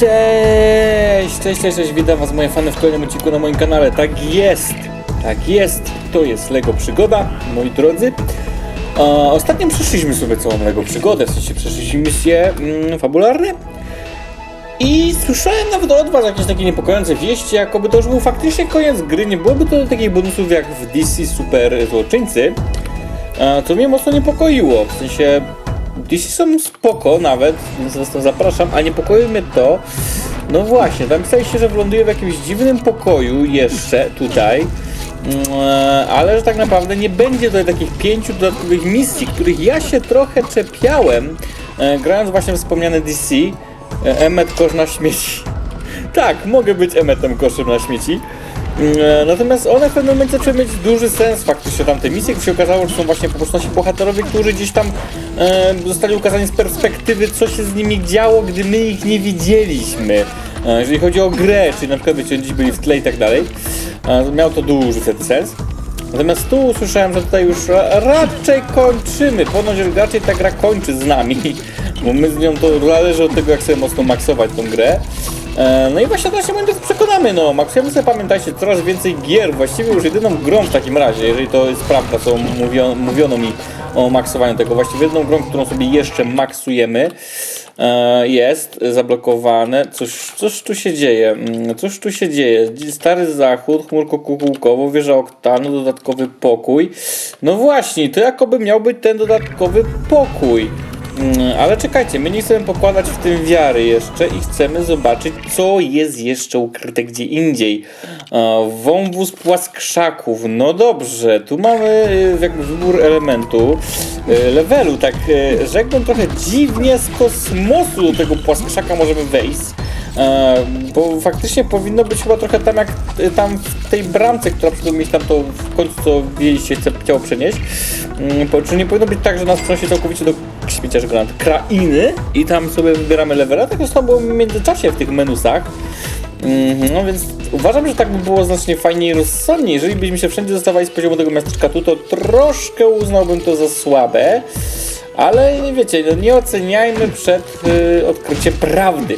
Cześć! Cześć, cześć, cześć, witam was moje fany w kolejnym odcinku na moim kanale. Tak jest! Tak jest! To jest LEGO Przygoda, moi drodzy. A, ostatnio przeszliśmy sobie całą LEGO Przygodę, w sensie przeszliśmy misje mm, fabularne. I słyszałem nawet od was jakieś takie niepokojące wieści, jakoby to już był faktycznie koniec gry, nie byłoby to takich bonusów jak w DC Super Złoczyńcy. A, co mnie mocno niepokoiło, w sensie DC są spoko nawet, więc tam zapraszam, a niepokoi mnie to, no właśnie, tam pisaliście, że wyląduję w jakimś dziwnym pokoju jeszcze tutaj, mm, ale że tak naprawdę nie będzie tutaj takich pięciu dodatkowych misji, których ja się trochę czepiałem, e, grając właśnie wspomniane DC, e, Emmet kosz na śmieci. Tak, mogę być Emmetem koszem na śmieci. E, Natomiast one w pewnym momencie zaczęły mieć duży sens faktycznie tamte misje, gdy się okazało, że są właśnie po prostu nasi bohaterowie, którzy gdzieś tam e, zostali ukazani z perspektywy, co się z nimi działo, gdy my ich nie widzieliśmy. E, jeżeli chodzi o grę, czyli na przykład wiecie, byli w tle i tak dalej, e, miał to duży sens. Natomiast tu usłyszałem, że tutaj już ra- raczej kończymy. Ponoć raczej ta gra kończy z nami, bo my z nią to zależy od tego, jak sobie mocno maksować tą grę. E, No i właśnie teraz się będę przekonamy, no, sobie, pamiętajcie, coraz więcej gier, właściwie już jedyną grą w takim razie, jeżeli to jest prawda, co mówio, mówiono mi o maksowaniu tego, właściwie jedyną grą, którą sobie jeszcze maksujemy, e, jest zablokowane, coś, coś tu się dzieje, mm, coś tu się dzieje, Stary Zachód, chmurko kukułkowo, wieża oktanu, dodatkowy pokój, no właśnie, to jakoby miał być ten dodatkowy pokój, Ale czekajcie, my nie chcemy pokładać w tym wiary jeszcze i chcemy zobaczyć, co jest jeszcze ukryte gdzie indziej. E, Wąwóz płaskrzaków. No dobrze, tu mamy e, jakby wybór elementu, e, levelu, tak rzekłbym trochę dziwnie z kosmosu do tego płaskrzaka możemy wejść. Bo faktycznie powinno być chyba trochę tam jak tam w tej bramce, która przed mieć tam to w końcu co widzieliście chciało przenieść. Mm, Czy nie powinno być tak, że nas przenosi całkowicie do śmieciarzy granat krainy i tam sobie wybieramy levela, tak zresztą było w międzyczasie w tych menusach. Mhm, No więc uważam, że tak by było znacznie fajniej i rozsądniej. Jeżeli byśmy się wszędzie dostawali z poziomu tego miasteczka tu, to troszkę uznałbym to za słabe. Ale nie wiecie, no nie oceniajmy przed y, odkryciem prawdy.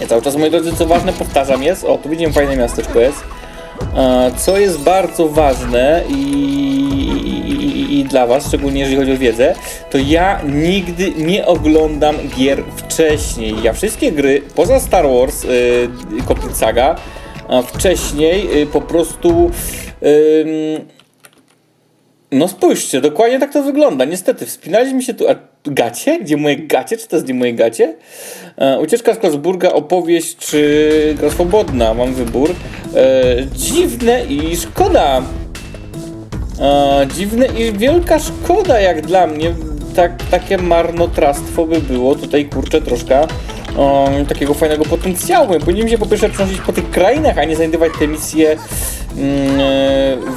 Ja cały czas, moi drodzy, co ważne, powtarzam, jest, o, tu widzimy fajne miasteczko jest, E, co jest bardzo ważne i, i, dla was, szczególnie jeżeli chodzi o wiedzę, to ja nigdy nie oglądam gier wcześniej. Ja wszystkie gry, poza Star Wars, y, Complete Saga, a wcześniej y, po prostu... ym, no spójrzcie, dokładnie tak to wygląda. Niestety, wspinaliśmy się tu. A gacie? Gdzie moje gacie? Czy to jest gdzie moje gacie? E, ucieczka z Klasburga, opowieść czy gra swobodna? Mam wybór. E, dziwne i szkoda. E, dziwne i wielka szkoda jak dla mnie. Tak, takie marnotrawstwo by było tutaj, kurczę, troszkę um, takiego fajnego potencjału. Powinniśmy się po pierwsze przenosić po tych krainach, a nie znajdować te misje mm,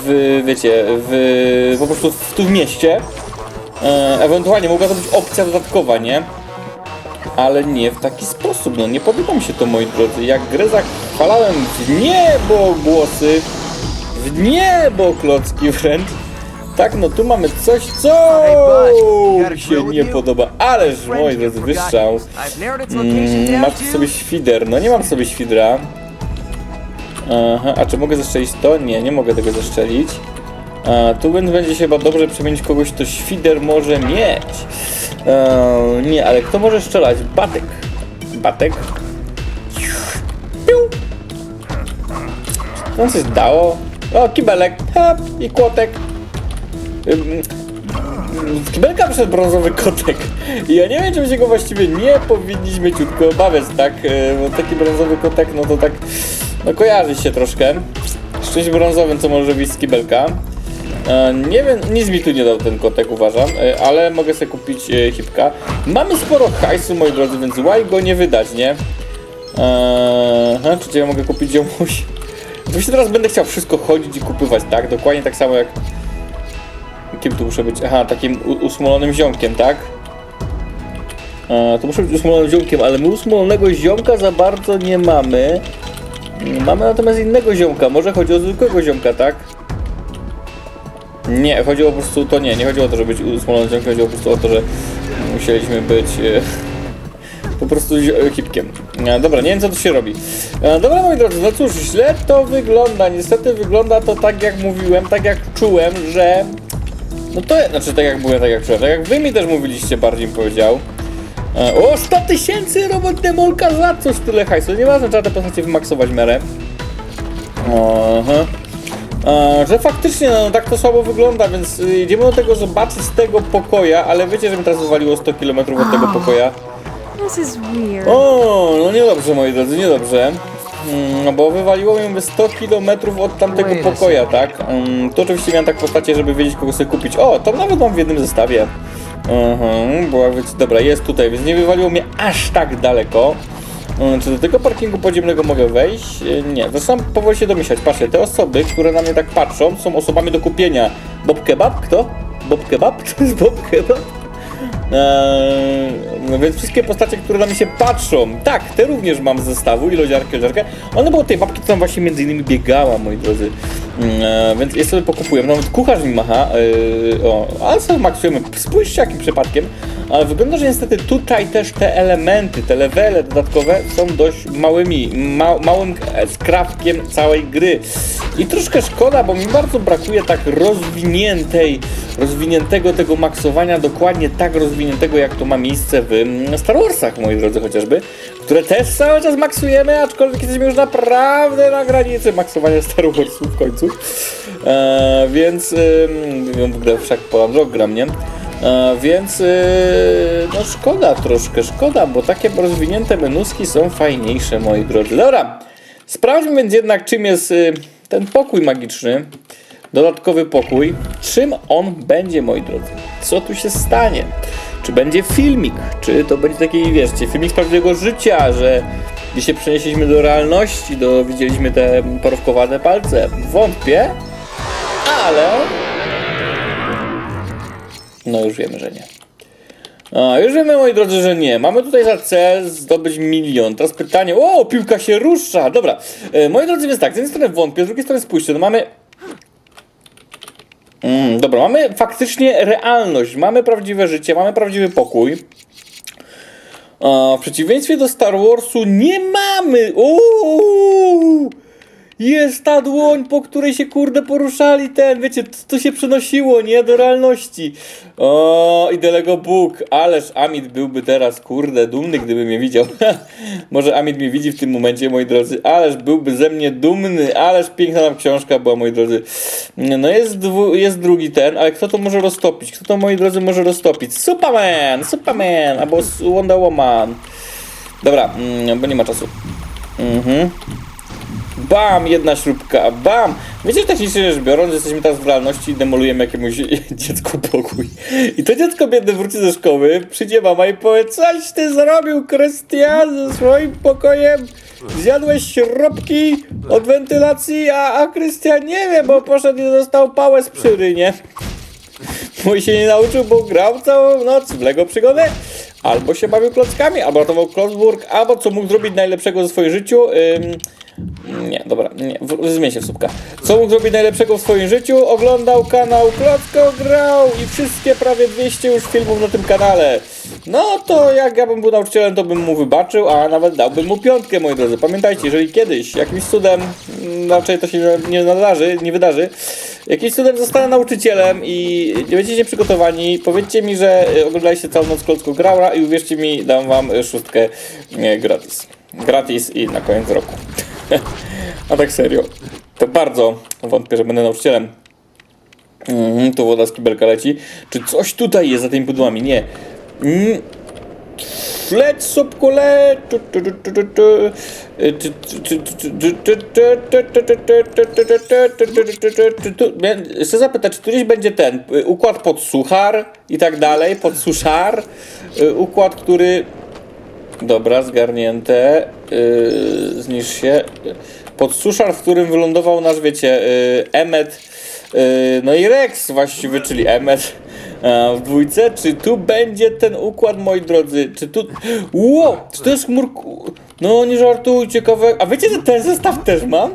w, wiecie, w, po prostu w, tu w mieście. E, ewentualnie mogła to być opcja dodatkowa, nie? Ale nie w taki sposób, no nie podoba mi się to, moi drodzy. Jak grę zachwalałem w niebo głosy, w niebo klocki wręcz, tak, no tu mamy coś, co mi się nie podoba. Ależ, moi drodzy, wyszczał. Mm, masz sobie świder. No nie mam sobie świdra. Aha, a czy mogę zeszczelić to? Nie, nie mogę tego zeszczelić. A, tu więc będzie się chyba dobrze przemienić kogoś, kto świder może mieć. E, nie, ale kto może strzelać? Batek. Batek. Piu. Czy nam coś dało? O, kibelek. Hop, i kłotek. Z kibelka wyszedł brązowy kotek. I ja nie wiem, czy my się go właściwie nie powinniśmy ciutko obawiać, tak? Bo taki brązowy kotek, no to tak, no kojarzy się troszkę. Z czymś brązowym, co może wyjść z kibelka. E, Nie wiem, nic mi tu nie dał ten kotek, uważam, e, ale mogę sobie kupić e, hipka. Mamy sporo hajsu, moi drodzy, więc why go nie wydać, nie? Eee, czy ja mogę kupić ziomuś? Właśnie teraz będę chciał wszystko chodzić i kupywać, tak? Dokładnie tak samo jak Kim tu muszę być? Aha, takim usmolonym ziomkiem, tak? A, to muszę być usmolonym ziomkiem, ale my usmolonego ziomka za bardzo nie mamy. Mm, Mamy natomiast innego ziomka. Może chodzi o zwykłego ziomka, tak? Nie, chodziło po prostu to nie, nie chodziło o to, żeby być usmolonym ziomkiem, chodziło po prostu o to, że musieliśmy być e, po prostu zio- hipkiem. E, dobra, nie wiem co tu się robi. E, dobra, moi drodzy, no cóż, źle to wygląda. Niestety wygląda to tak jak mówiłem, tak jak czułem, że... No to, znaczy tak jak mówiłem, tak jak czułem, tak jak wy mi też mówiliście, bardziej powiedział. E, o, 100 tysięcy robot demolka za coś tyle hajsu. Nieważne, trzeba te postacie wymaksować w miarę. Aha. E, że faktycznie, no tak to słabo wygląda, więc idziemy do tego zobaczyć z tego pokoja, ale wiecie, że mi teraz wywaliło 100 km od tego pokoja. This is weird. O, no niedobrze moi drodzy, niedobrze. Mm, No bo wywaliło mi 100 km od tamtego Wait a pokoja, tak? Mm, To oczywiście miałem tak postacie, żeby wiedzieć kogo sobie kupić. O, to nawet mam w jednym zestawie. Mhm, była być, dobra, jest tutaj, więc nie wywaliło mnie aż tak daleko. Mm, Czy do tego parkingu podziemnego mogę wejść? E, Nie, zresztą powoli się domyślać. Patrzcie, te osoby, które na mnie tak patrzą, są osobami do kupienia. Bob Kebab? Kto? Bob Kebab? To jest Bob Kebab? Eee, no więc wszystkie postacie, które na mnie się patrzą, tak, te również mam z zestawu i lodziarkę, lodziarkę. One były tej babki, tam właśnie między innymi biegała, moi drodzy. Eee, więc je sobie pokupuję. Nawet kucharz mi macha. Eee, o, ale sobie maksujemy. Spójrzcie jakim przypadkiem. Ale wygląda, że niestety tutaj też te elementy, te levele dodatkowe są dość małymi, ma, małym skrawkiem całej gry. I troszkę szkoda, bo mi bardzo brakuje tak rozwiniętej, rozwiniętego tego maksowania, dokładnie tak rozwiniętego, jak to ma miejsce w mm, Star Warsach, moi drodzy, chociażby, które też cały czas maksujemy, aczkolwiek jesteśmy już naprawdę na granicy maksowania Star Warsów w końcu. E, więc, ym, w ogóle wszak Poland gram, nie? E, więc yy, no szkoda troszkę, szkoda, bo takie rozwinięte menuski są fajniejsze, moi drodzy. Dobra, sprawdźmy więc jednak czym jest ten pokój magiczny, dodatkowy pokój. Czym on będzie, moi drodzy? Co tu się stanie? Czy będzie filmik? Czy to będzie taki, wieszcie, filmik z prawdziwego życia, że gdy się przenieśliśmy do realności, do, widzieliśmy te porówkowane palce? Wątpię, ale no już wiemy, że nie. A, już wiemy, moi drodzy, że nie. Mamy tutaj za cel zdobyć milion. Teraz pytanie, o, piłka się rusza. Dobra, e, moi drodzy, więc tak, z jednej strony wątpię, z drugiej strony spójrzcie, no mamy... Mm, dobra, mamy faktycznie realność, mamy prawdziwe życie, mamy prawdziwy pokój. W przeciwieństwie do Star Warsu nie mamy... Uuu! Jest ta dłoń, po której się kurde poruszali ten, wiecie, to, to się przenosiło, nie, do realności. O, i Delego Bóg, ależ Amit byłby teraz, kurde, dumny, gdyby mnie widział. Może Amit mnie widzi w tym momencie, moi drodzy, ależ byłby ze mnie dumny, ależ piękna nam książka była, moi drodzy. No jest, jest drugi ten, ale kto to może roztopić? Kto to, moi drodzy, może roztopić? Superman, Superman, albo Wonder Woman. Dobra, mm, bo nie ma czasu. Mhm. Bam! Jedna śrubka, bam! Wiecie, że technicznie rzecz biorąc, jesteśmy teraz w realności i demolujemy jakiemuś dziecku pokój. I to dziecko biedne wróci ze szkoły, przyjdzie mama i powie, coś ty zrobił, Krystian, ze swoim pokojem? Zjadłeś śrubki od wentylacji, a, a Krystian nie wie, bo poszedł i dostał pałę z przyry, nie? Mój się nie nauczył, bo grał całą noc w Lego przygodę. Albo się bawił klockami, albo ratował Klocburg, albo co mógł zrobić najlepszego w swoim życiu. Nie, dobra, nie, w- zmień się w słupka. Co mógł zrobić najlepszego w swoim życiu? Oglądał kanał Klocko Grał i wszystkie prawie 200 już filmów na tym kanale. No to jak ja bym był nauczycielem, to bym mu wybaczył, a nawet dałbym mu piątkę, moi drodzy. Pamiętajcie, jeżeli kiedyś jakimś cudem, mm, raczej to się nie- nadarzy, nie wydarzy, jakimś cudem zostanę nauczycielem i nie będziecie przygotowani, powiedzcie mi, że y, oglądaliście całą noc Klocko Grała i uwierzcie mi, dam wam y, szóstkę y, gratis. Gratis i na koniec roku. A tak serio. To bardzo wątpię, że będę nauczycielem. Mhm, tu woda z kibelka leci. Czy coś tutaj jest za tymi pudłami? Nie. Mm. Leć, subku, leć! Chcę zapytać, czy tu gdzieś będzie ten układ pod suchar i tak dalej, pod suszar, układ, który Dobra, zgarnięte. Yy, znisz się. Podsuszar, w którym wylądował nasz, wiecie, yy, Emmet, yy, no i Rex właściwie, czyli Emmet w dwójce. Czy tu będzie ten układ, moi drodzy? Czy tu... Wow! Czy to jest chmurku? No, nie żartuj, ciekawe. A wiecie, że ten zestaw też mam?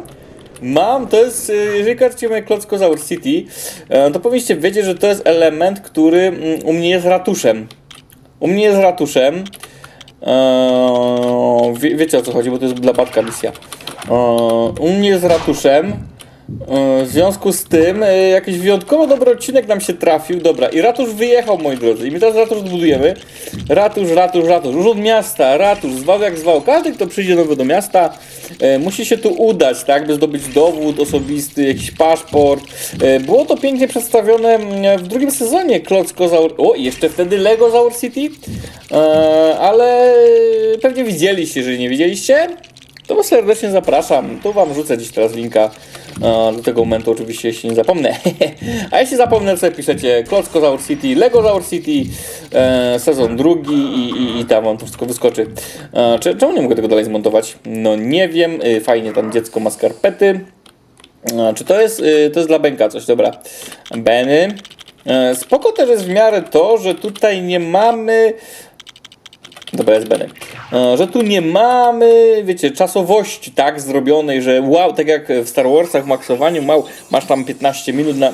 Mam, to jest, y, jeżeli kojarzycie moje Klockozaur City, e, to powinniście wiedzieć, że to jest element, który mm, u mnie jest ratuszem. U mnie jest ratuszem. Eee, wie, wiecie o co chodzi, bo to jest dla Batka misja. Eee, u mnie z ratuszem. W związku z tym e, jakiś wyjątkowo dobry odcinek nam się trafił. Dobra, i ratusz wyjechał, moi drodzy. I my teraz ratusz budujemy. Ratusz, ratusz, ratusz. Urząd miasta, ratusz, zwał jak zwał. Każdy, kto przyjdzie nowy do miasta, e, musi się tu udać, tak, by zdobyć dowód osobisty, jakiś paszport. E, było to pięknie przedstawione mm, w drugim sezonie Klocko Zaur... O, jeszcze wtedy Lego Zaur City. Ale pewnie widzieliście, jeżeli nie widzieliście, to serdecznie zapraszam. Tu wam rzucę dziś teraz linka do tego momentu, oczywiście, jeśli nie zapomnę. A jeśli zapomnę, to sobie piszecie Klocko Zaur City, Lego Zaur City, e, sezon drugi i, i, i tam wam to wszystko wyskoczy. E, cze- czemu nie mogę tego dalej zmontować? No nie wiem, e, fajnie tam dziecko ma skarpety. E, czy to jest, e, to jest dla Benka coś, dobra. Benny. E, Spoko też jest w miarę to, że tutaj nie mamy Dobra, jest Benny. E, Że tu nie mamy, wiecie, czasowości tak zrobionej, że wow, tak jak w Star Warsach w maksowaniu, wow, masz tam 15 minut na...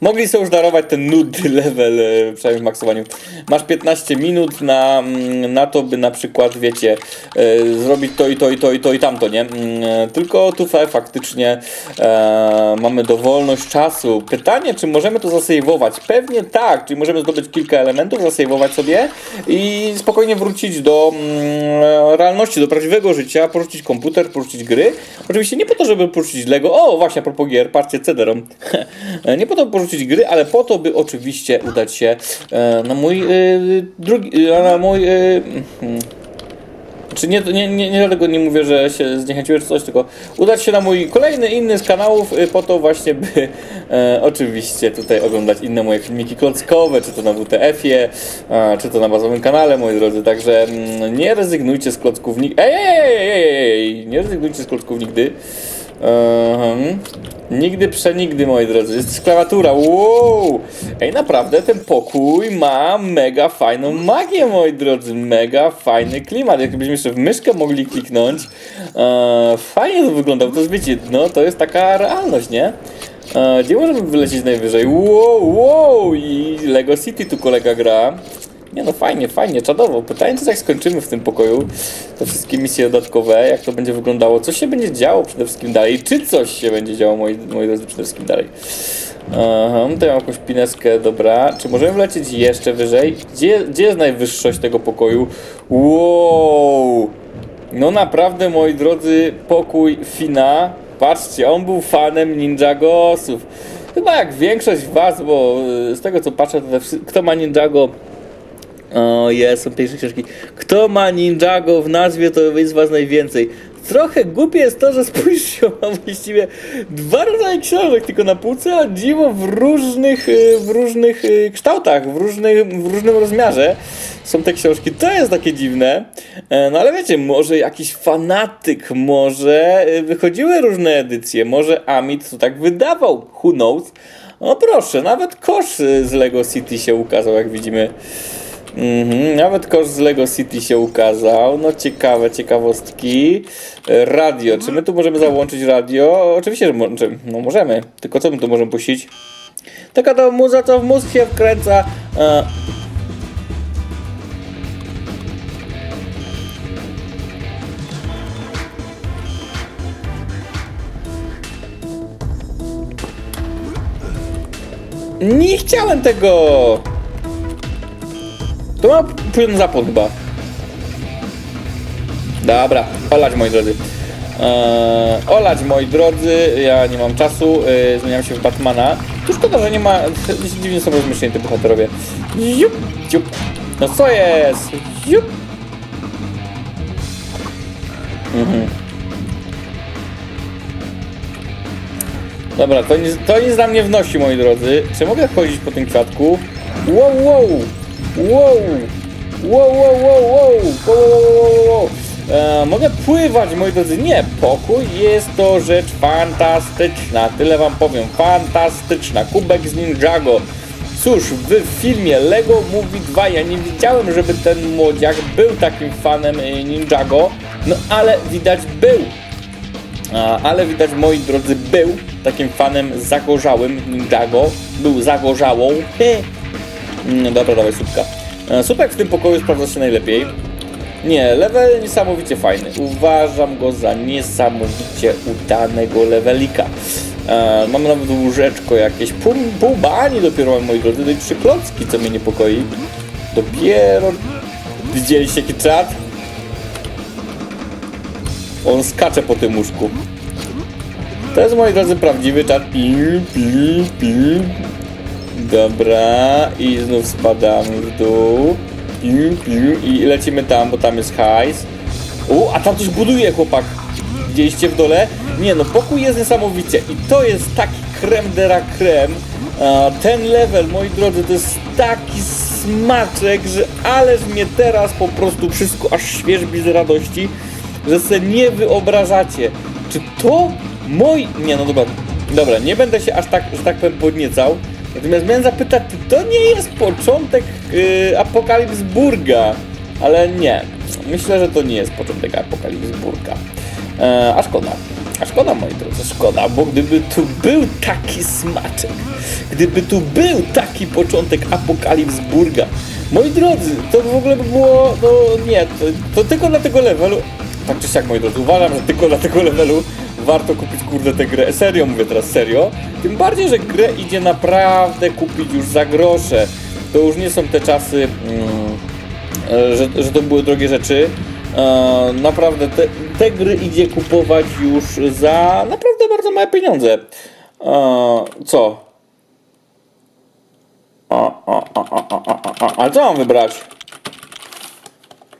Mogli sobie już darować ten nudny level, e, przynajmniej w maksowaniu. Masz 15 minut na, mm, na to, by na przykład, wiecie, e, zrobić to i to i to i to i tamto, nie? Mm, e, Tylko tutaj faktycznie e, mamy dowolność czasu. Pytanie, czy możemy to zasejwować? Pewnie tak, czyli możemy zdobyć kilka elementów, zasejwować sobie i spokojnie wrócić do mm, realności, do prawdziwego życia, porzucić komputer, porzucić gry. Oczywiście nie po to, żeby porzucić Lego. O, właśnie, a propos gier, patrzcie, Cederom. nie po to, porzucić gry, ale po to, by oczywiście udać się e, na mój e, drugi, e, na mój... Czy nie, nie, nie, nie dlatego nie mówię, że się zniechęciłem czy coś, tylko udać się na mój kolejny, inny z kanałów po to właśnie, by e, oczywiście tutaj oglądać inne moje filmiki klockowe, czy to na WTF-ie, a, czy to na bazowym kanale, moi drodzy, także mm, nie rezygnujcie z klocków nigdy. Ej, ej, ej, ej, ej, nie rezygnujcie z klocków nigdy. Ehm, nigdy przenigdy, moi drodzy. Jest klawiatura. Wow! Ej, naprawdę ten pokój ma mega fajną magię, moi drodzy. Mega fajny klimat. Jakbyśmy jeszcze w myszkę mogli kliknąć. Eee, fajnie to wygląda, bo to jest, wiecie, no to jest taka realność, nie? Eee, gdzie możemy wylecieć najwyżej? Wow, wow! I Lego City tu kolega gra. Nie no, fajnie, fajnie, czadowo. Pytanie, co jak skończymy w tym pokoju, te wszystkie misje dodatkowe, jak to będzie wyglądało, co się będzie działo przede wszystkim dalej, czy coś się będzie działo, moi, moi drodzy, przede wszystkim dalej. Aha, tutaj mam jakąś pineskę, dobra. Czy możemy wlecieć jeszcze wyżej? Gdzie, gdzie jest najwyższość tego pokoju? Wow! No naprawdę, moi drodzy, pokój Fina. Patrzcie, on był fanem Ninjagosów. Chyba jak większość was, bo y, z tego co patrzę, to kto ma Ninjago o, jest, są pierwsze książki. Kto ma Ninjago w nazwie, to jest was najwięcej. Trochę głupie jest to, że spójrzcie, mam właściwie dwa rodzaje książek tylko na półce, a dziwo w różnych, y, w różnych y, kształtach, w, różnych, w różnym rozmiarze są te książki. To jest takie dziwne. E, No ale wiecie, może jakiś fanatyk, może y, wychodziły różne edycje, może Amit to tak wydawał, who knows. No proszę, nawet kosz z Lego City się ukazał, jak widzimy. Mhm, nawet kosz z Lego City się ukazał. No ciekawe, ciekawostki. E, Radio. Czy my tu możemy załączyć radio? Oczywiście, że no możemy. Tylko co my tu możemy puścić? Taka to muza, co w mózg się wkręca. E, nie chciałem tego! To ma na zapłon chyba. Dobra, olać moi drodzy. Eee, olać moi drodzy, ja nie mam czasu, eee, zmieniam się w Batmana. Tu szkoda, że nie ma, dziwnie są rozmieszczeni te bohaterowie. Jup, jup. No co jest? Jup. Mhm. Dobra, to nic, to nic na mnie wnosi, moi drodzy. Czy mogę chodzić po tym kwiatku? Wow! Wow! Wow, wow, wow, wow! Wow, wow, wow, wow. E, mogę pływać, moi drodzy. Nie, pokój jest to rzecz fantastyczna. Tyle wam powiem. Fantastyczna. Kubek z Ninjago. Cóż, w filmie Lego Movie 2 ja nie widziałem, żeby ten młodziak był takim fanem e, Ninjago. No ale widać był. Ale widać, moi drodzy, był takim fanem zagorzałym Ninjago. Był zagorzałą. He. Mm, dobra, dawaj słupka. E, Słupek w tym pokoju sprawdza się najlepiej. Nie, level niesamowicie fajny. Uważam go za niesamowicie udanego levelika. E, mam nawet łóżeczko jakieś, pół, pół bani dopiero mam, moi drodzy, no i trzy klocki, co mnie niepokoi. Dopiero... Widzieliście jaki czat? On skacze po tym łóżku. To jest, moi drodzy, prawdziwy czat. Pil, pil, pil. Dobra, i znów spadamy w dół. I lecimy tam, bo tam jest hajs. U, a tam coś buduje, chłopak. Widzieliście w dole? Nie, no pokój jest niesamowicie. I to jest taki creme de la creme. Ten level, moi drodzy, to jest taki smaczek, że ależ mnie teraz po prostu wszystko aż świeżbi z radości, że sobie nie wyobrażacie. Czy to moi... Nie, no dobra, dobra, nie będę się aż tak, że tak powiem, podniecał. Natomiast miałem zapytać, czy to nie jest początek yy, Apokalipsburga? Ale nie. Myślę, że to nie jest początek Apokalipsburga. E, a szkoda. A szkoda, moi drodzy, szkoda, bo gdyby tu był taki smaczek, gdyby tu był taki początek Apokalipsburga, moi drodzy, to w ogóle by było, no nie, to, to tylko dla tego levelu, tak czy siak, moi drodzy, uważam, że tylko dla tego levelu warto kupić, kurde, tę grę. Serio, mówię teraz serio. Tym bardziej, że grę idzie naprawdę kupić już za grosze. To już nie są te czasy, mm, e, że, że to były drogie rzeczy. E, naprawdę te, te gry idzie kupować już za naprawdę bardzo małe pieniądze. E, co? O, o, o, o, o, o, o. Co mam wybrać?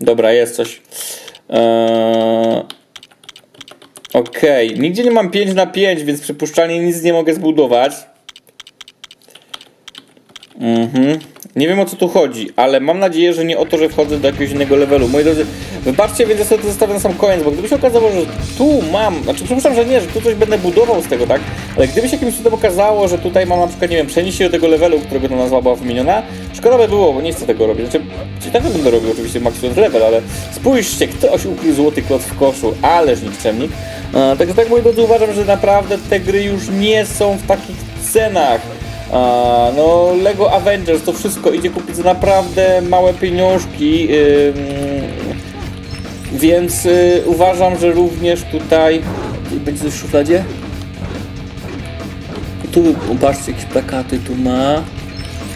Dobra, jest coś. Eee... Okej, nigdzie nie mam 5 na 5, więc przypuszczalnie nic nie mogę zbudować. Mhm. Nie wiem o co tu chodzi, ale mam nadzieję, że nie o to, że wchodzę do jakiegoś innego levelu. Moi drodzy, wybaczcie, więc ja sobie to zostawię na sam koniec, bo gdyby się okazało, że tu mam, znaczy przypuszczam, że nie, że tu coś będę budował z tego, tak? Ale gdyby się jakimś cudem okazało, że tutaj mam na przykład, nie wiem, przenieść się do tego levelu, którego ta nazwa była wymieniona, szkoda by było, bo nie chcę tego robić. Znaczy, i tak będę robił oczywiście maksimum level, ale spójrzcie, ktoś ukrył złoty kloc w koszu, ależ nikczemnik. E, Także tak, moi drodzy, uważam, że naprawdę te gry już nie są w takich cenach. A, no, Lego Avengers, to wszystko idzie kupić za naprawdę małe pieniążki, ym, więc y, uważam, że również tutaj będzie coś w szufladzie. Tu, patrzcie, jakieś plakaty tu ma.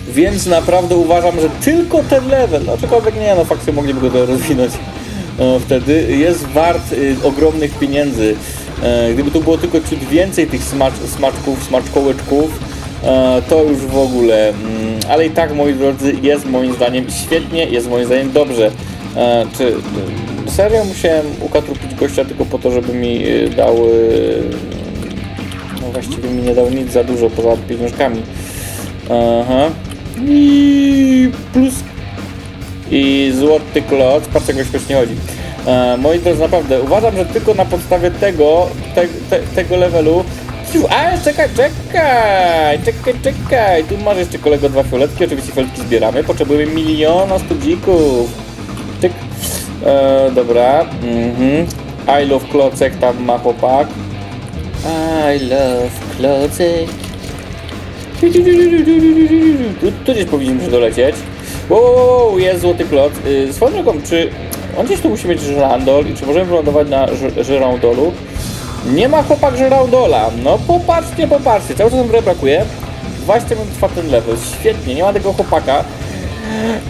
Więc naprawdę uważam, że tylko ten level, no aczkolwiek nie, no faktycznie mogliby go rozwinąć e, wtedy, jest wart y, ogromnych pieniędzy. E, gdyby tu było tylko ciut więcej tych smacz, smaczków, smaczkołeczków, to już w ogóle, mm, ale i tak moi drodzy, jest moim zdaniem świetnie, jest moim zdaniem dobrze. E, czy y, serio musiałem ukatrupić gościa tylko po to, żeby mi y, dał, y, no właściwie mi nie dał nic za dużo poza pieniążkami. Aha. I plus i złoty kloc, patrz jak śmiesznie chodzi. E, moi drodzy, naprawdę, uważam, że tylko na podstawie tego, te, te, tego levelu Ciu, A, czekaj, czekaj, czekaj, czekaj. Tu masz jeszcze kolego dwa fioletki, oczywiście fioletki zbieramy. Potrzebujemy miliona studzików. Tyk. E, dobra. Mhm. I love klocek tam ma chłopak. I love klocek. Tu, tu gdzieś powinniśmy dolecieć. Wow, jest złoty klot. Yy, swoją drogą, czy on gdzieś tu musi mieć żyrandol i czy możemy wylądować na ży- żyrandolu? Nie ma chłopak żyrandola. No popatrzcie, popatrzcie. Cały czas grę brakuje. 20 minut ten level. Świetnie, nie ma tego chłopaka.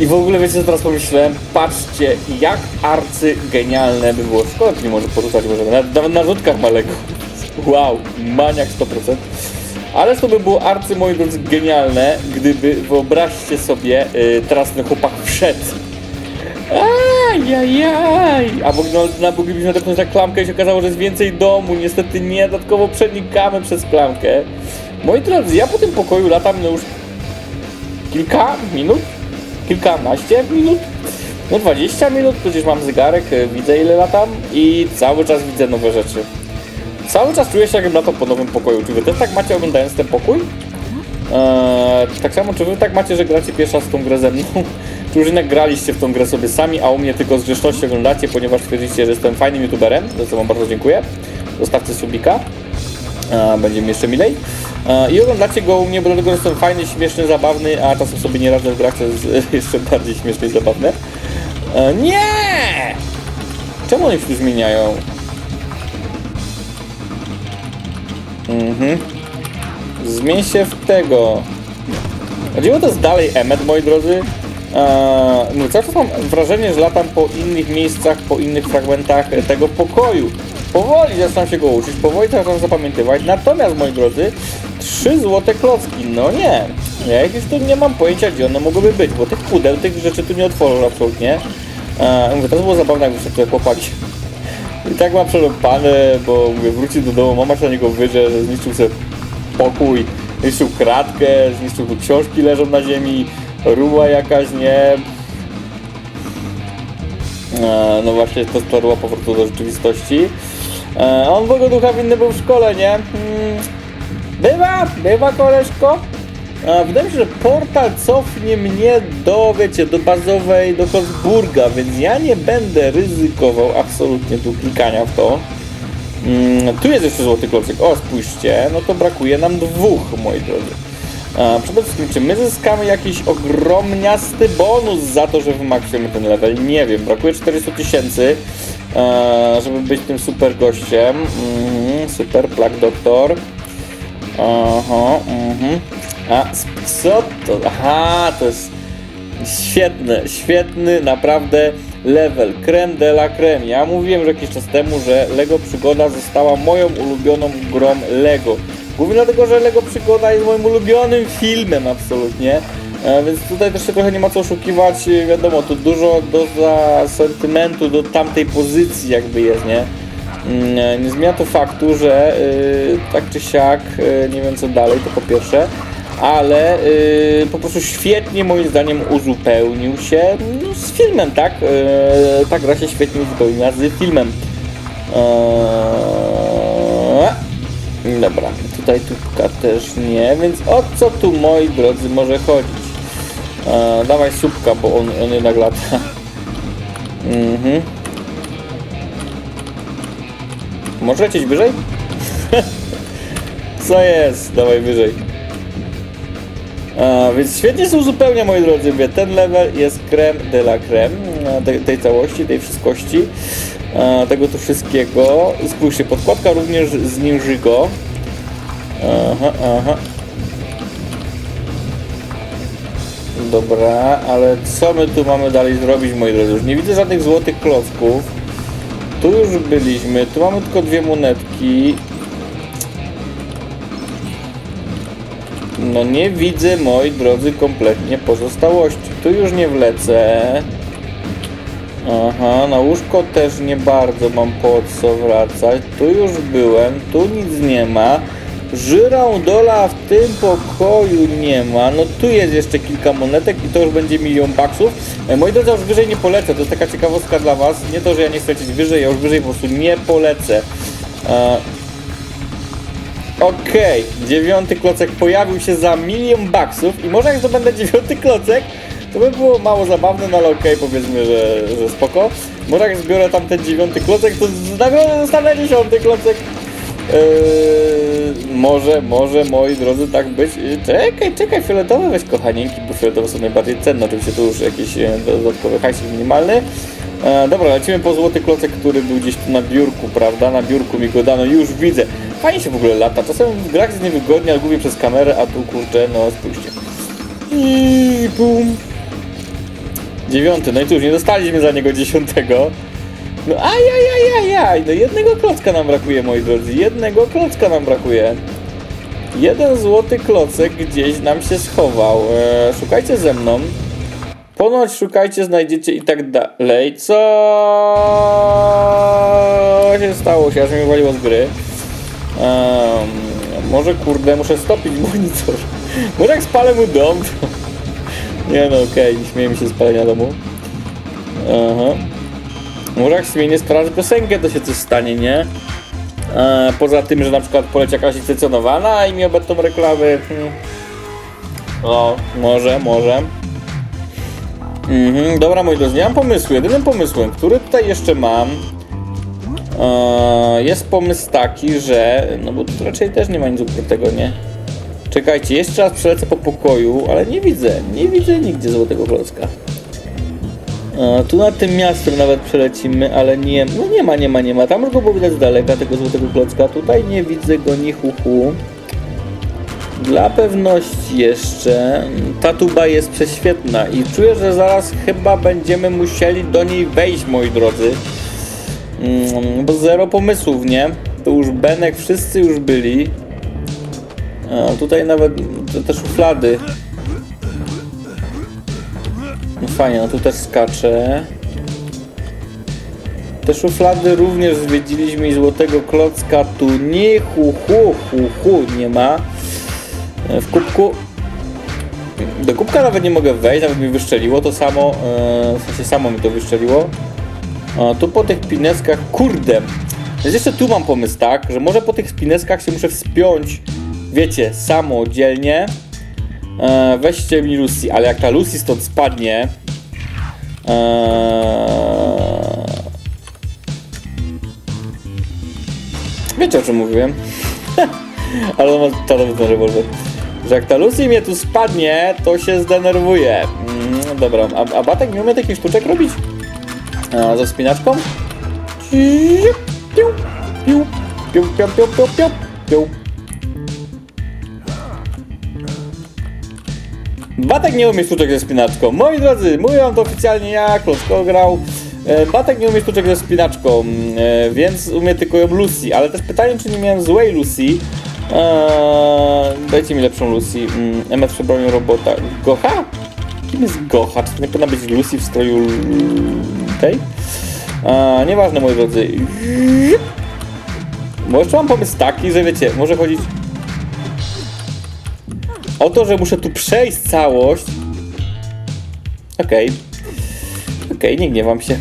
I w ogóle wiecie co teraz pomyślałem? Patrzcie, jak arcy genialne by było. Szkoda, że nie może porzucać, może nawet, na rzutkach malego. Wow, maniak 100%. Ale to by było arcy, moi drodzy, genialne, gdyby, wyobraźcie sobie, y, teraz ten chłopak wszedł. Ajajaj! A mogli- no, moglibyśmy nadepnąć na klamkę i się okazało, że jest więcej domu. Niestety nie, dodatkowo przenikamy przez klamkę. Moi drodzy, ja po tym pokoju latam no już kilka minut, kilkanaście minut, no 20 minut, przecież mam zegarek, y, widzę ile latam i cały czas widzę nowe rzeczy. Cały czas czuję się jakbym latał po nowym pokoju. Czy wy też tak macie oglądając ten pokój? Eee, tak samo, czy wy tak macie, że gracie pierwszy raz w tą grę ze mną? Jednak graliście w tą grę sobie sami, a u mnie tylko z grzeczności oglądacie, ponieważ twierdzicie, że jestem fajnym youtuberem, za co wam bardzo dziękuję. Zostawcie subika. Będzie mi jeszcze milej. I oglądacie go u mnie, bo dlatego że jestem fajny, śmieszny, zabawny, a czasem sobie nie radzę w grach, to jest jeszcze bardziej śmieszne i zabawne. Nie! Czemu oni się zmieniają? Mhm. Zmień się w tego. Chodziło to jest dalej Emmet, moi drodzy. Eee, no cały czas mam wrażenie, że latam po innych miejscach, po innych fragmentach tego pokoju. Powoli zaczynam się go uczyć, powoli zaczynam zapamiętywać. Natomiast, moi drodzy, trzy złote klocki. No nie. Ja jakieś tu nie mam pojęcia, gdzie one mogłyby być, bo tych pudeł, tych rzeczy tu nie otworzę absolutnie. Eee, mówię, to było zabawne, jakby sobie te chłopaki i tak ma przerąbane, bo mówię, wróci do domu, mama się na niego wyże, że zniszczył sobie pokój, zniszczył kratkę, zniszczył książki leżą na ziemi, ruła jakaś, nie? E, no właśnie, to sklarła powrotu do rzeczywistości. E, on Bogu ducha winny był w szkole, nie? Hmm. Bywa, bywa koleżko. A, wydaje mi się, że portal cofnie mnie do, wiecie, do bazowej, do Kosburga, więc ja nie będę ryzykował absolutnie tu klikania w to. Mm, tu jest jeszcze złoty klocek. O, spójrzcie, no to brakuje nam dwóch, moi drodzy. Przede wszystkim, czy my zyskamy jakiś ogromniasty bonus za to, że wymaksujemy ten level? Nie wiem, brakuje 400 tysięcy, e, żeby być tym super gościem. Mhm, super, Plak Doktor. Aha, mhm. A co to? Aha, to jest świetny, świetny naprawdę level. Creme de la creme. Ja mówiłem że jakiś czas temu, że Lego Przygoda została moją ulubioną grą Lego. Głównie dlatego, że Lego Przygoda jest moim ulubionym filmem absolutnie. E, więc tutaj też się trochę nie ma co oszukiwać. E, Wiadomo, tu dużo doza sentymentu do tamtej pozycji jakby jest, nie? Mm, Nie zmienia to faktu, że tak czy siak, nie wiem co dalej, to po pierwsze, ale po prostu świetnie moim zdaniem uzupełnił się no, z filmem, tak? Y, ta gra się świetnie uzupełniła z filmem. Dobra, tutaj tubka też nie, więc o co tu moi drodzy może chodzić? Eee, dawaj słupka, bo on, on jednak lata. Mhm. Może lecieć wyżej? Co jest? Dawaj wyżej. A, więc świetnie się uzupełnia, moi drodzy. Mówię, ten level jest creme de la creme tej, tej całości, tej wszystkości, a, tego tu wszystkiego. Spójrzcie, podkładka również zniży go. Aha, aha. Dobra, ale co my tu mamy dalej zrobić, moi drodzy? Już nie widzę żadnych złotych klocków. Tu już byliśmy, tu mamy tylko dwie monetki. No nie widzę, moi drodzy, kompletnie pozostałości. Tu już nie wlecę. Aha, na łóżko też nie bardzo mam po co wracać. Tu już byłem, tu nic nie ma. Żyraudola w tym pokoju nie ma. No tu jest jeszcze kilka monetek i to już będzie milion baksów. E, Moi drodzy, już wyżej nie polecę. To jest taka ciekawostka dla Was. Nie to, że ja nie chcę lecieć wyżej, ja już wyżej po prostu nie polecę. E, Okej, dziewiąty klocek pojawił się za milion baksów i może jak zdobędę dziewiąty klocek, to by było mało zabawne, no ale okej, powiedzmy, że, że spoko. Może jak zbiorę tam ten dziewiąty klocek, to z nagrodę dostanę dziesiąty klocek. Yy, może, może, moi drodzy, tak być. Yy, Czekaj, czekaj, fioletowe weź kochanieńki, bo fioletowe są najbardziej cenne. Oczywiście tu już jakiś e, dodatkowy hajsik minimalny. E, dobra, lecimy po złoty klocek, który był gdzieś tu na biurku, prawda? Na biurku mi go dano, już widzę. Fajnie się w ogóle lata. Czasem w grach jest niewygodnie, ale głównie przez kamerę, a tu kurczę, no spójrzcie. I bum. Dziewiąty, no i cóż, nie dostaliśmy za niego dziesiątego. No ajajajajaj, no jednego klocka nam brakuje, moi drodzy, jednego klocka nam brakuje. Jeden złoty klocek gdzieś nam się schował. E, szukajcie ze mną. Ponoć szukajcie, znajdziecie i tak dalej. Co się stało się, aż mnie wywaliło z gry. Em, może kurde, muszę stopić monitor. Może jak spalę mu dom, to... Nie no, okej, nie śmiejemy się z palenia domu. Aha. Może jak zmienię straż piosenkę, to się coś stanie, nie? E, poza tym, że na przykład poleci jakaś licencjonowana i mi obetną reklamy. Hmm. O, może, może. Mhm, dobra, moi drodzy, nie mam pomysłu. Jedynym pomysłem, który tutaj jeszcze mam, e, jest pomysł taki, że. No bo tu raczej też nie ma nic ukrytego, nie? Czekajcie, jeszcze raz przelecę po pokoju, ale nie widzę, nie widzę nigdzie złotego klocka. Tu nad tym miastem nawet przelecimy, ale nie, no nie ma, nie ma, nie ma. Tam już go było widać z daleka, tego złotego klocka. Tutaj nie widzę go ni hu, hu. Dla pewności jeszcze, ta tuba jest prześwietna i czuję, że zaraz chyba będziemy musieli do niej wejść, moi drodzy. Mm, bo zero pomysłów, nie? To już Benek, wszyscy już byli. A, tutaj nawet te, te szuflady. No fajnie, no tu też skacze. Te szuflady również zwiedziliśmy i złotego klocka tu nie hu hu hu hu nie ma. E, W kubku... Do kubka nawet nie mogę wejść, nawet mi wyszczeliło to samo, e, w sensie samo mi to wyszczeliło. A tu po tych pineskach, kurde, więc jeszcze tu mam pomysł, tak, że może po tych pineskach się muszę wspiąć, wiecie, samodzielnie. E, weźcie mi Lucy, ale jak ta Lucy stąd spadnie, e, wiecie o czym mówiłem, ale on ma czarowny ten rewolwer. Że jak ta Lucy mnie tu spadnie, to się zdenerwuje. Mm, dobra, a, a Batek nie umie takich sztuczek robić? A, ze wspinaczką? Piu, piu, piu, piu, piu, piu, piu, piu, piu. Batek nie umie sztuczek ze spinaczką. Moi drodzy, mówię wam to oficjalnie ja, Klocko grał. E, Batek nie umie sztuczek ze spinaczką, e, więc umie tylko ją Lucy. Ale też pytanie, czy nie miałem złej Lucy. Eee, dajcie mi lepszą Lucy. Mm, MF przebronił robota. Gocha? Kim jest Gocha? Czy to nie powinna być Lucy w stroju tej? A, nieważne, moi drodzy. Jeszcze mam pomysł taki, że wiecie, może chodzić o to, że muszę tu przejść całość. Okej. Okej, nie gniewam się.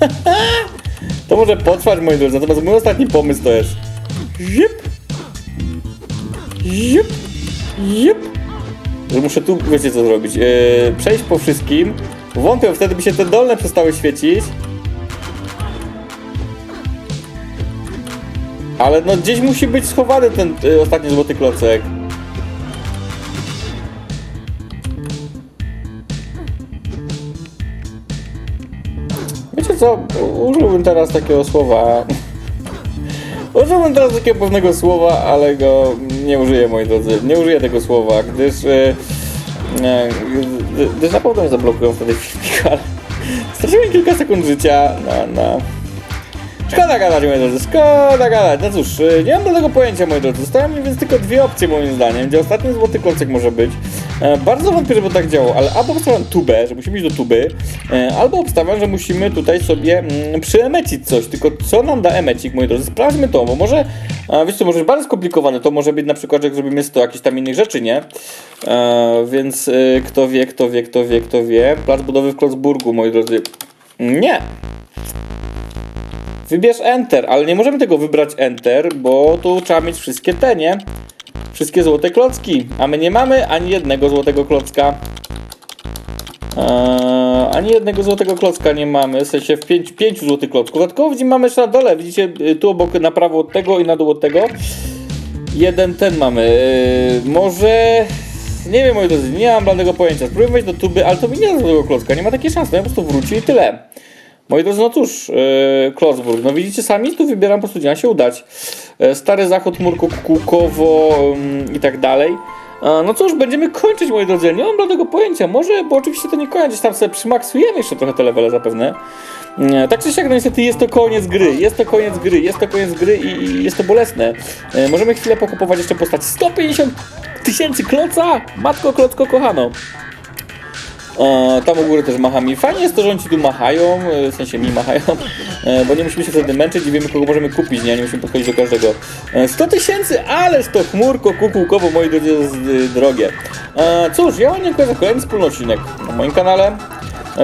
to może potrwać, moi drodzy. Natomiast mój ostatni pomysł to jest... Zip. Zip. Zip. Że muszę tu, wiecie co zrobić. Yy, przejść po wszystkim. Wątpię, wtedy by się te dolne przestały świecić. Ale no gdzieś musi być schowany ten y, ostatni złoty klocek. Co? Użyłbym teraz takiego słowa. Użyłbym teraz takiego pewnego słowa, ale go nie użyję, moi drodzy. Nie użyję tego słowa, gdyż. E, e, gdy- gdyż na pewno mnie zablokują wtedy filmik, ale straciłem kilka sekund życia na. na... Szkoda gadać, moi drodzy, szkoda gadać. No cóż, e, nie mam do tego pojęcia, moi drodzy. Zostały mi więc tylko dwie opcje, moim zdaniem, gdzie ostatni złoty klocek może być. E, bardzo wątpię, żeby tak działało, ale albo obstawiam tubę, że musimy iść do tuby, e, albo obstawiam, że musimy tutaj sobie mm, przyemecić coś. Tylko co nam da emecik, moi drodzy? Sprawdźmy to, bo może, a, wiecie co, może być bardzo skomplikowane. To może być na przykład, że jak zrobimy 100 jakichś tam innych rzeczy, nie? E, więc e, kto wie, kto wie, kto wie, kto wie. Plac budowy w Klocburgu, moi drodzy. Nie. Wybierz Enter, ale nie możemy tego wybrać Enter, bo tu trzeba mieć wszystkie te, nie? Wszystkie złote klocki, a my nie mamy ani jednego złotego klocka. Eee, ani jednego złotego klocka nie mamy, w sensie w pięć, pięciu złotych klocków. Dodatkowo widzimy, mamy jeszcze na dole, widzicie y, tu obok, na prawo od tego i na dół od tego. Jeden ten mamy. Eee, może... Nie wiem, moi drodzy, nie mam żadnego pojęcia. Spróbuję wejść do tuby, ale to mi nie da złotego klocka, nie ma takiej szansy, ja po prostu wróci i tyle. Moi drodzy, no cóż, yy, Klosburg, no widzicie sami, tu wybieram po prostu, gdzie się udać. E, Stary Zachód, Murko, Kukowo ym, i tak dalej. E, No cóż, będziemy kończyć, moi drodzy, nie mam żadnego pojęcia, może, bo oczywiście to nie koniec, gdzieś tam sobie przymaksujemy jeszcze trochę te levele zapewne. E, Tak czy siak, no niestety jest to koniec gry, jest to koniec gry, jest to koniec gry i, i jest to bolesne. E, Możemy chwilę pokupować jeszcze postać 150 tysięcy kloca! Matko klocko kochano. E, tam u góry też machami. Fajnie jest to, że oni ci tu machają, e, w sensie mi machają, e, bo nie musimy się wtedy męczyć i wiemy, kogo możemy kupić, nie? Nie musimy podchodzić do każdego. E, 100 tysięcy, ależ to chmurko, kukułkowo, moi drodzy, jest y, drogie. Cóż, ja wam dziękuję za kolejny wspólny odcinek na moim kanale.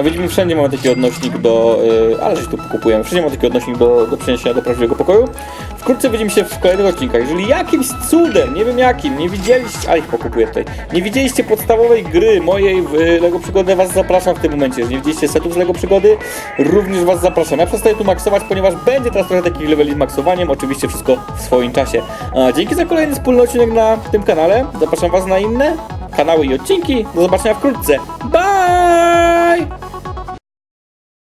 Widzimy, wszędzie mamy taki odnośnik do... ale że tu kupujemy. Wszędzie mamy taki odnośnik do, do przeniesienia do prawdziwego pokoju. Wkrótce widzimy się w kolejnych odcinkach. Jeżeli jakimś cudem, nie wiem jakim, nie widzieliście... A ich pokupuję tutaj. Nie widzieliście podstawowej gry mojej w y, LEGO Przygody, was zapraszam w tym momencie. Jeżeli nie widzieliście setów z LEGO Przygody, również was zapraszam. Ja przestaję tu maksować, ponieważ będzie teraz trochę takich leveli z maksowaniem. Oczywiście wszystko w swoim czasie. A, dzięki za kolejny wspólny odcinek na tym kanale. Zapraszam was na inne kanały i odcinki. Do zobaczenia wkrótce. Bye!